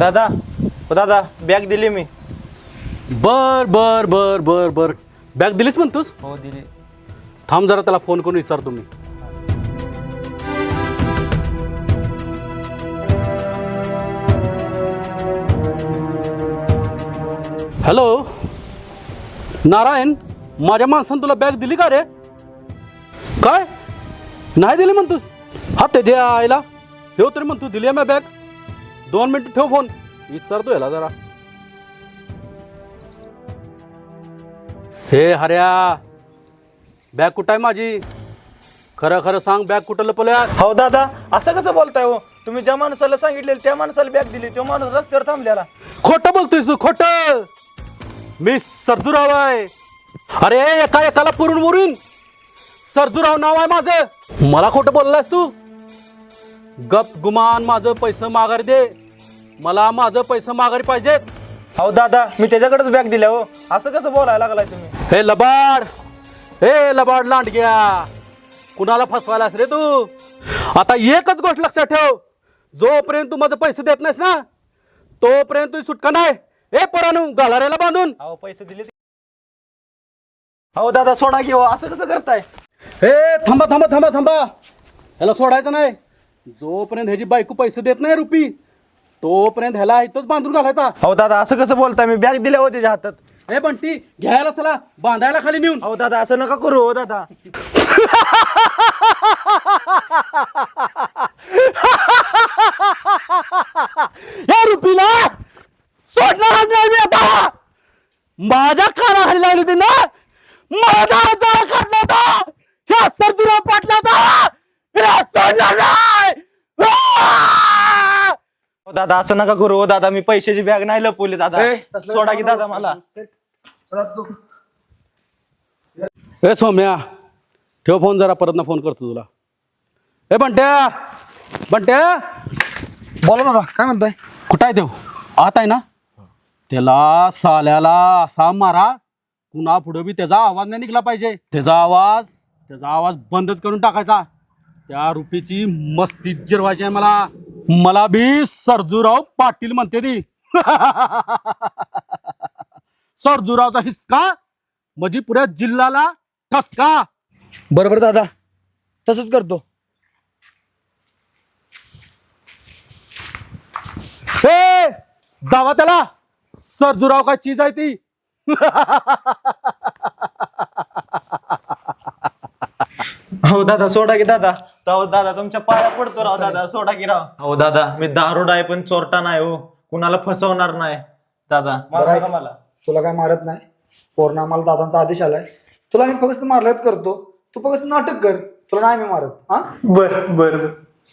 दादा ओ दादा बॅग दिली मी. बर बर बर बर बर. बॅग दिलीच म्हणतोस? हो दिली. थांब जरा त्याला फोन करून विचारतो मी. हॅलो नारायण माझ्या माणसानं तुला बॅग दिली का रे? काय? नाही दिली म्हणतोस? हा त्याच्या आईला? हे तरी म्हणतो दिली आहे मी बॅग दोन मिनिट ठेव फोन. विचारतो याला जरा. हे हऱ्या बॅग कुठं आहे माझी? खरं खरं सांग बॅग कुठं लपवल्या हो दादा असं कसं बोलताय हो? तुम्ही ज्या माणसाला सांगितलेलं त्या माणसाला बॅग दिली तो माणूस रस्त्यावर थांबलेला. खोटं बोलतोयस तू खोट! मी सर्जूराव आहे. अरे एका एकाला पुरून मुरून. सर्जूराव नाव आहे माझं. मला खोटं बोललास तू? गप गुमान माझं पैसे माघारी दे. मला माझं पैसे माघारी पाहिजेत. हो दादा मी त्याच्याकडेच बॅग दिल्या हो. असं कसं बोलायला लागलाय तुम्ही? हे लबाड! हे लबाड लांडग्या! कुणाला फसवायलास रे तू? आता एकच गोष्ट लक्षात ठेव. जोपर्यंत तू माझे पैसे देत नाहीस ना तोपर्यंत तू सुटका नाही. हे पोरानू गालाऱ्याला बांधून. अहो पैसे दिले हो दादा सोडा की हो. असं कसं करताय? हे थांबा थांबा थांबा थांबा. ह्याला सोडायचं नाही. जोपर्यंत ह्याची बायको पैसे देत नाही रुपी तोपर्यंत ह्याला इथंच बांधून घालायचा. हो दादा असं कसं बोलताय? मी बॅग दिल्या हो त्याच्या हातात. हे बंटी घ्यायला चला. बांधायला खाली नेऊन. हो दादा असं नका करू हो दादा. या रुपीला सोडणार नाही मी आता. माझ्या कानाखाली लावली होती ना. माझा जाळ काढला होता. ह्या सर्दीराव पाटलाचा हिला सोडणार नाही आ! हो दादा असं नका करू हो दादा मी पैशाची बॅग नाही लपवली दादा. ए, तसलं सोडा की दादा. मला. चला तू. ए सौम्या ठेव फोन जरा परत ना फोन करतो तुला. ए बंट्या बंट्या. बोला ना काय म्हणताय? कुठं आहे देव आत आहे ना? त्याला साल्याला असा मारा पुन्हा पुढे बी त्याचा आवाज नाही निघला पाहिजे. त्याचा आवाज त्याचा आवाज बंदच करून टाकायचा. त्या रुपीची मस्ती जिरवायची आहे मला. मला बी सरजूराव पाटील म्हणते ती. सरजूरावचा हिसका म्हणजे पुऱ्या जिल्ह्याला ठसका. बरोबर दादा तसंच करतो. हे दावा त्याला. सरजूराव काय चीज आहे ती. हो दादा सोडा की दादा. हो दादा तुमच्या पाया पडतो राव दादा. सोडा की राव. हो दादा मी दारुड आहे पण चोरटा नाही हो. कुणाला फसवणार नाही दादा. मारू मला. तुला काय मारत नाही? पोरण आम्हाला दादांचा आदेश आलाय. तुला मी फक्त मारल्यात करतो. तू फक्त नाटक कर. तुला नाही मी मारत हा? बर बर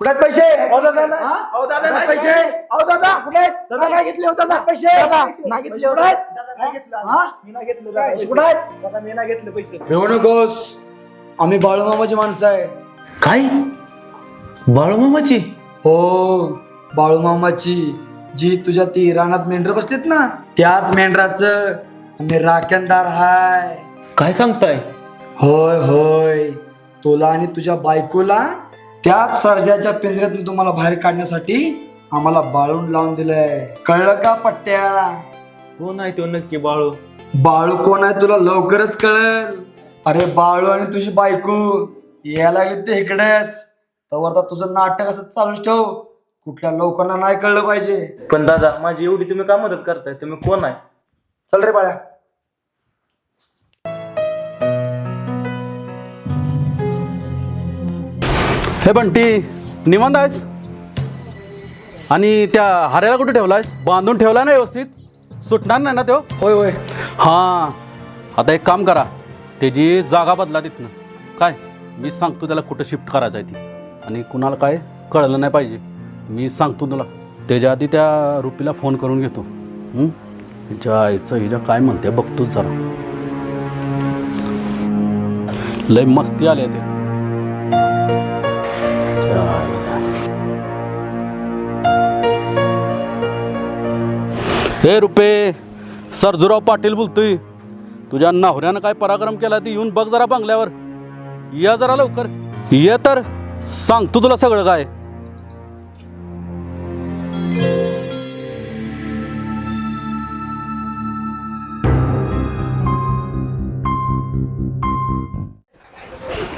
कुठे आहेत पैसे? अहो दादा नाही. हा? अहो दादा कुठे आहेत नाही. पैसे? अहो दादा. कुठे आहेत? दादा नाही घेतले. हो दादा. पैसे. दादा, नाही घेतले. हो कुठे आहेत? दादा, नाही घेतलं. हा? मी नाही घेतलं काय? दादा, कुठे आहेत? दादा मी नाही घेतले पैसे. नकोस. आम्ही बाळूमामाची माणसं आहे. काय? बाळूमामाची? हो बाळूमामाची जी तुझ्या ती रानात मेंढर बसलीत ना त्याच मेंढराचं आम्ही राखणदार हाय. काय सांगताय? होय होय तुला आणि तुझ्या बायकोला त्याच सर्जाच्या पिंजऱ्यातून तुम्हाला बाहेर काढण्यासाठी आम्हाला बाळून लावून दिलंय. कळलं का पट्ट्या? कोण आहे तो नक्की बाळू? बाळू कोण आहे तुला लवकरच कळल. अरे बाळू आणि तुझी बायको. यायला लागली ते इकडेच. तर आता तुझं नाटक असं चालूच ठेव. कुठल्या लोकांना नाही कळलं पाहिजे. पण दादा माझी एवढी तुम्ही का मदत करताय? तुम्ही कोण आहे? चल रे बाळ्या. हे बंटी निवांत आहेस? आणि त्या हाऱ्याला कुठे ठेवलायस? बांधून ठेवला ना व्यवस्थित? सुटणार नाही ना तो? होय होय. हां. आता एक काम करा. त्याची जागा बदला तिथनं. काय? मी सांगतो त्याला कुठं शिफ्ट करायचं आहे ती. आणि कुणाला काय कळलं नाही पाहिजे. मी सांगतो तुला. त्याच्या आधी त्या रुपीला फोन करून घेतो. हं? हिच्या आईचं हिच्या काय म्हणते बघतोच जरा. लय मस्ती आली ते. हे रुपे सरजुराव पाटील बोलतोय. तुझ्या नवऱ्यानं काय पराक्रम केला ती येऊन बघ जरा बंगल्यावर. या जरा लवकर. ये तर सांगतो तुला सगळं काय.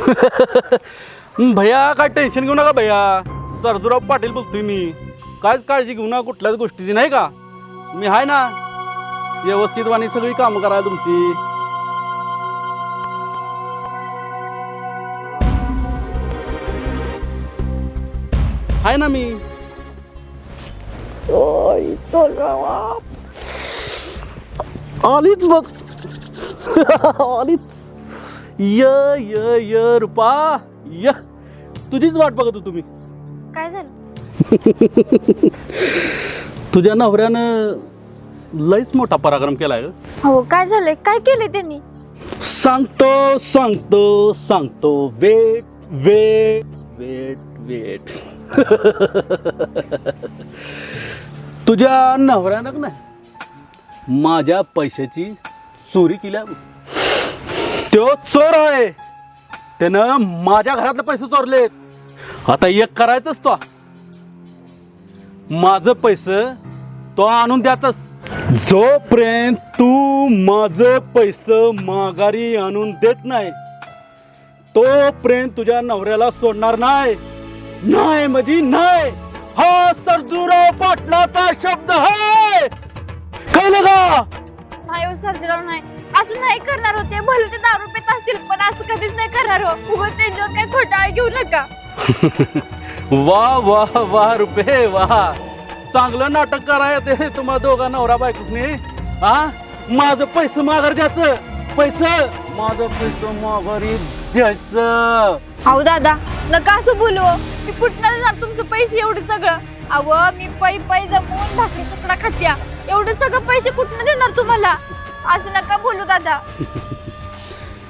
भैया काय टेन्शन घेऊ नका भैया. सरजुराव पाटील बोलतोय मी. कायच काळजी घेऊ नका कुठल्याच गोष्टीची नाही का? मी आहे ना. व्यवस्थितवाणी सगळी कामं करा तुमची. आहे ना मी. आलीच बघ. आलीच. य य य रुपा. य. तुझीच वाट बघत होतो मी. काय झालं? तुझ्या नवऱ्यानं लयच मोठा पराक्रम केलाय ग. हो काय झालंय? काय केलंय त्यांनी? सांगतो सांगतो सांगतो. Weight weight weight weight. तुझ्या नवऱ्यानं ना माझ्या पैशाची चोरी केल्या तो चोर आहे. त्यानं माझ्या घरातले पैसे चोरलेत आता एक करायचंच तो. माझं पैसे तो आणून द्याचंच जोपर्यंत तू माझं पैसे माघारी आणून देत नाही तोपर्यंत तुझ्या नवऱ्याला सोडणार नाही. नाही म्हणजे नाही. हा सरजूराव पाटलाचा शब्द आहे कळलं का? नाही हो सर्जराव नाही. असं नाही करणार होते भले ते दारू पित असतील पण असं कधीच नाही करणार हो. उगाच त्यांच्यावर काही घोटाळा घेऊ नका. वा वा वा रुपये वा. चांगलं नाटक करायचं ते. तुम्हा दोघा नवरा बायकोसनी. हा माझं पैसे माघार द्यायचं पैसे? माझं पैसे माघारी द्यायचं अहो दादा नका असं बोलू हो. मी कुठनं जाणार तुमचं पैसे एवढे सगळं? अव मी पै पै जमवून भाकरी तुकडा खात्या. एवढं सगळं पैसे कुठनं देणार तुम्हाला? असं नका बोलू दादा.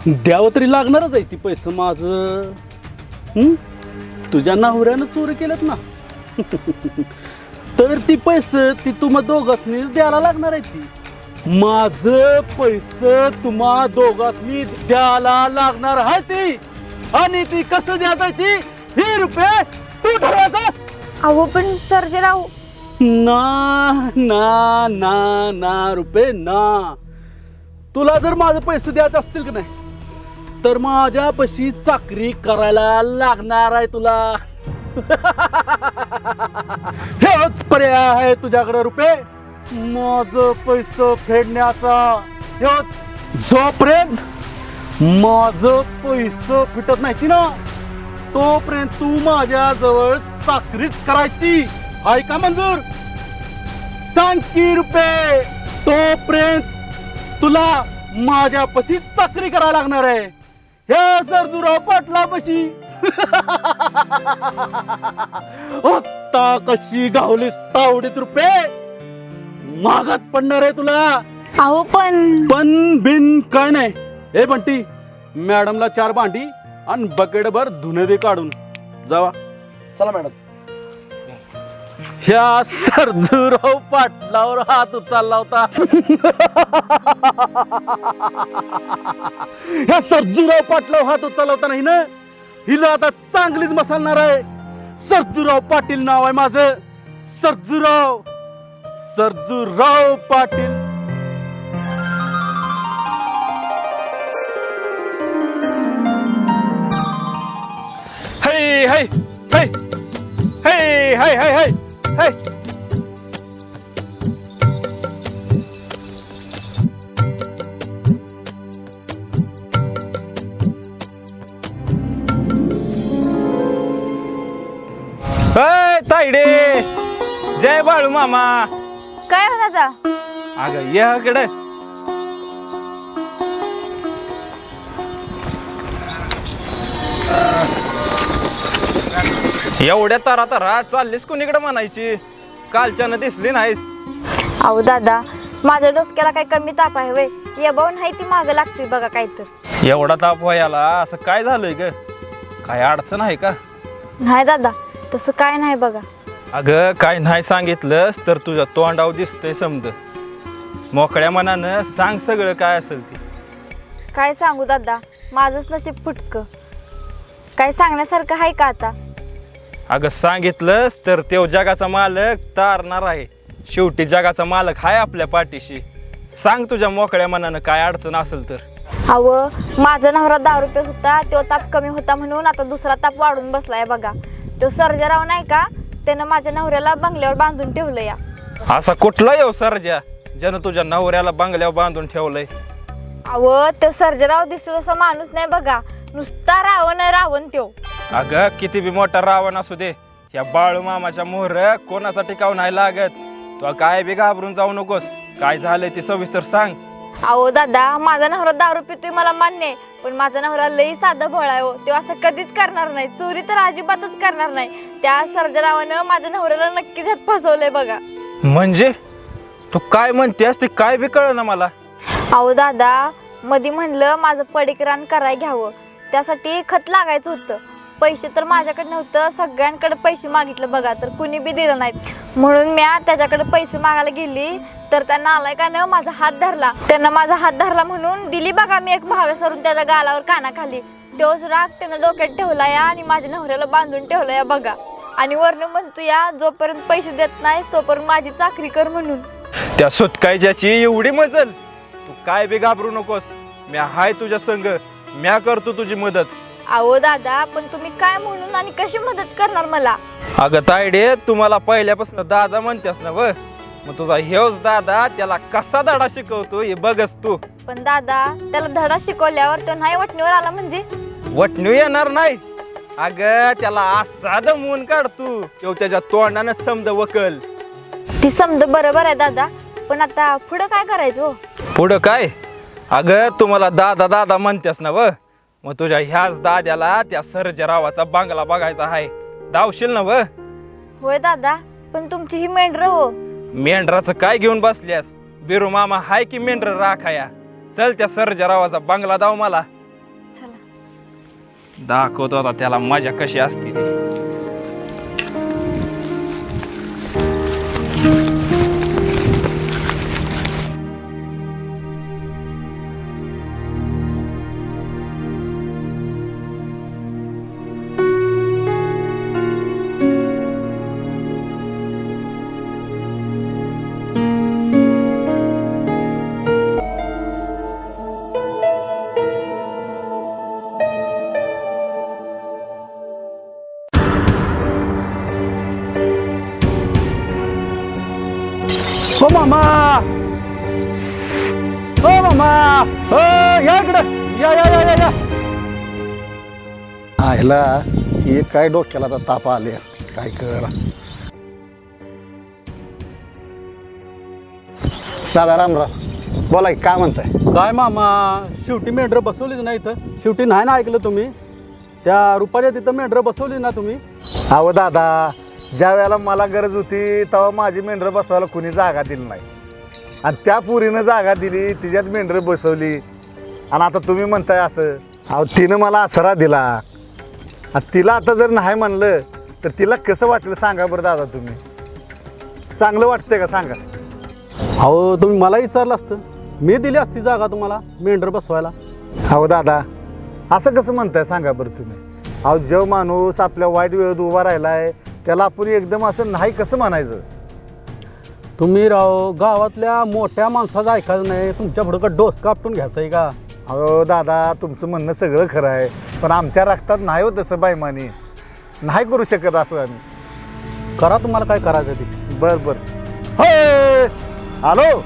द्यावं तरी लागणारच आहे ती पैसे माझं. हं? तुझ्या नवऱ्यानं चोरी केल्यात ना. तर ती पैसे ती तुम्हा दोघांनीच द्यायला लागणार आहे ती. माझं पैसे तुम्हा दोघांनी द्यायला लागणार आहे ती. आणि ती कसं द्यायचं ती? ही रुपये तू ठरवायचास? अहो पण सर्जराव ना ना ना ना रुपये ना. तुला जर माझे पैसे द्यायचे असतील की नाही तर माझ्यापाशी चाकरी करायला लागणार आहे तुला. हेच पर्याय आहे तुझ्याकडे रुपये. माझं पैसे फेडण्याचा. हेच जोपर्यंत माझं पैसे फिटत नाही ना तोपर्यंत तू माझ्या जवळ चाकरीच करायची. आहे का मंजूर? सांग की रुपये. तोपर्यंत तुला माझ्यापाशी चाकरी करायला लागणार आहे. हे सरदुराव पाटलापाशी. आता कशी गावलीस तावडीत रुपये? मागात पडणार आहे तुला. अहो पण पण बिन काय नाही. ए बंटी मॅडमला चार भांडी आणि बकेटभर धुणे दे काढून. जावा. चला मॅडम. ह्या सरजूराव पाटलावर हात उचलला होता. ह्या सरजूराव पाटलावर हात उचलला होता नाही ना? हिला आता चांगलीच मसालणार आहे. सरजूराव पाटील नाव आहे माझं. सरजूराव सरजूराव Patil. Hey, hey, hey, hey, hey, hey, hey. Tayde जय बाळू मामा! काय हो दादा? अगं ये इकडे. एवढ्या तारा तारा चाललीस कुणीकडे म्हणायची? कालच्यानं दिसली नाहीस. अहो दादा माझ्या डोसक्याला काय कमी ताप आहे वय येबाव नाही ती मागं लागतोय बघा काय तर एवढा ताप व्हायला असं काय झालंय ग? काय अडचण आहे का? नाही दादा तसं काय नाही बघा. अगं काय नाही सांगितलंस तर तुझ्या तोंडाव दिसतंय समज. मोकळ्या मनानं सांग सगळं काय असेल ते. काय सांगू दादा? माझंच नशीब फुटक. काय सांगण्यासारखं आहे का आता? अगं सांगितलंस तर तेव जगाचा मालक तारणार आहे. शेवटी जगाचा मालक हाय आपल्या पाठीशी. सांग तुझ्या मोकळ्या मनानं काय अडचण असेल तर. अव माझा नवरा दारू रुपये होता तो ताप कमी होता म्हणून आता दुसरा ताप वाढून बसलाय बघा. तो सर्जराव नाही का त्यानं माझ्या नवऱ्याला बंगल्यावर बांधून ठेवलं या असा कुठला येऊ सरजा ज्यानं तुझ्या नवऱ्याला बंगल्यावर बांधून ठेवलंय? अव तो सर्जराव दिसतो तसा माणूस नाही बघा. नुसता रावण आहे रावण त्यो अगं किती बी मोठा रावण असू दे. या बाळू मामाच्या मोहर कोणाचा टिकाव नाही लागत? तू काय बी घाबरून जाऊ नकोस. काय झालंय ते सविस्तर सांग. अहो दादा माझा नवरा दारू पितोय मला मान्य आहे. पण माझा नवरा लई साधा भोळा आहे हो. तो असं कधीच करणार नाही. चोरी तर अजिबातच करणार नाही. त्या सर्जरावानं माझ्या नवऱ्याला नक्कीच ह्यात फसवलंय बघा. म्हणजे? तू काय म्हणतेस ते काय बी कळ ना मला. अहो दादा मधी म्हणलं माझं पडीकरान कराय घ्यावं. त्यासाठी खत लागायचं होतं. पैसे तर माझ्याकडे नव्हतं. सगळ्यांकडे पैसे मागितलं बघा तर कुणी बी दिलं नाहीत म्हणून मी त्याच्याकडे पैसे मागायला गेली तर त्या नालायकानं माझा हात धरला. त्यानं माझा हात धरला म्हणून दिली बघा मी एक भावे सरून त्याच्या गालावर कानाखाली. तोच राग त्यानं डोक्यात ठेवला या आणि माझ्या नवऱ्याला बांधून ठेवला या बघा. आणि वर्ण म्हणतो या जोपर्यंत पैसे देत नाहीस तोपर्यंत माझी चाकरी कर म्हणून. त्या सुतकायच्याची एवढी मजल? तू काय बी घाबरू नकोस. म्या हाय तुझ्या संग. म्या करतो तुझी मदत. अहो दादा पण तुम्ही काय म्हणून आणि कशी मदत करणार मला? अगं तायडे तुम्हाला पहिल्यापासून दादा म्हणतेस ना व मग तुझा हेच दादा त्याला कसा दाडा शिकवतो हे बघच तू. पण दादा त्याला धडा शिकवल्यावर तो नाही वाटणीवर आला म्हणजे? वटणू येणार नाही. अगं त्याला असा दमवून काढ तू. किंवा त्याच्या तोंडानं समज वकल. ती समज बरोबर आहे दादा. पण आता पुढं काय करायचं हो? पुढं काय? अगं तुम्हाला दादा दादा म्हणतेस ना व मग तुझ्या ह्याच दाद्याला त्या सर्जरावाचा बांगला बघायचा आहे. धावशील ना व? होय दादा पण तुमची ही मेंढर हो. मेंढराचं काय घेऊन बसल्यास? बिरू मामा हाय की मेंढर राखाया? चल त्या सर्जरावाचा बांगला दाव मला. चला. दाखवतो आता त्याला मजा कशी असते ती. ओ मामा. ओ मामा. ओ या इकडं. या या या या या. आयला हे काय डोक्याला आता ताप आले? काय कळ दादा रामराव बोला की काय म्हणताय? काय मामा शेवटी मेंढरं बसवलीच नाही इथं. शेवटी नाही ना ऐकलं तुम्ही? त्या रुपाच्या तिथं मेंढरं बसवली ना तुम्ही? अहो दादा ज्या वेळेला मला गरज होती तेव्हा माझी मेंढरं बसवायला कुणी जागा दिली नाही. आणि त्या पुरीनं जागा दिली तिच्यात मेंढरं बसवली. आणि आता तुम्ही म्हणताय असं अहो तिनं मला आसरा दिला. आणि तिला आता जर नाही म्हणलं तर तिला कसं वाटलं सांगा बरं दादा तुम्ही. चांगलं वाटतंय का सांगा? अहो तुम्ही मला विचारलं असतं. मी दिली असती जागा तुम्हाला मेंढर बसवायला. अहो दादा असं कसं म्हणताय सांगा बरं तुम्ही. अहो जो माणूस आपल्या वाईट वेळेत उभा राहिलाय त्याला आपण एकदम असं नाही कसं म्हणायचं? तुम्ही राव गावातल्या मोठ्या माणसाचं ऐकायचं नाही तुमच्या पुढं का डोस कापटून घ्यायचं आहे का? अहो दादा तुमचं म्हणणं सगळं खरं आहे पण आमच्या रक्तात नाही होत तसं बायमानी. नाही करू शकत असं आम्ही. करा तुम्हाला काय करायचं ते. बर बर. होय! आलो!